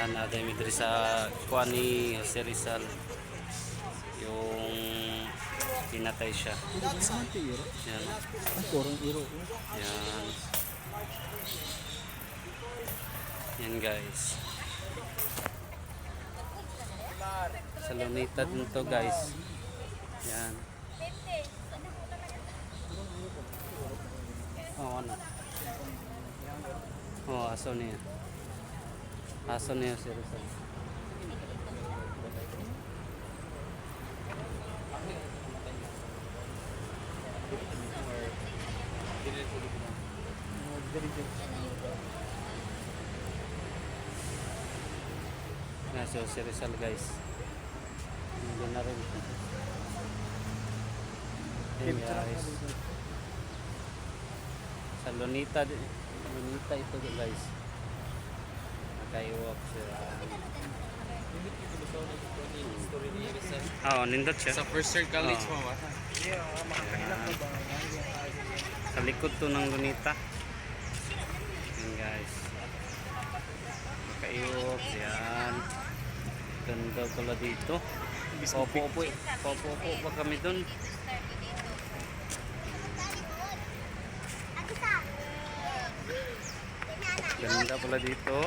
Yan, aday mi diri sa kuha ni Jose Rizal. Yung pinatay siya. Yan. Yan. Yan guys. Sa Lunita din to guys. Yan. Oh, ano? Oh, aso niya. Aso niya si Rizal. Yan si Rizal guys. Hindi na rin. Guys. Sa Lunita, Lunita ito guys. Nakaiwak siya. Oo, nindot siya. Sa first year college Oo. mo ba? Sa likod to ng Lunita. Yan guys. Nakaiwak. Yan. Ganda pala dito. Opo-opo. Opo-opo pa kami dun. Ganda pala dito.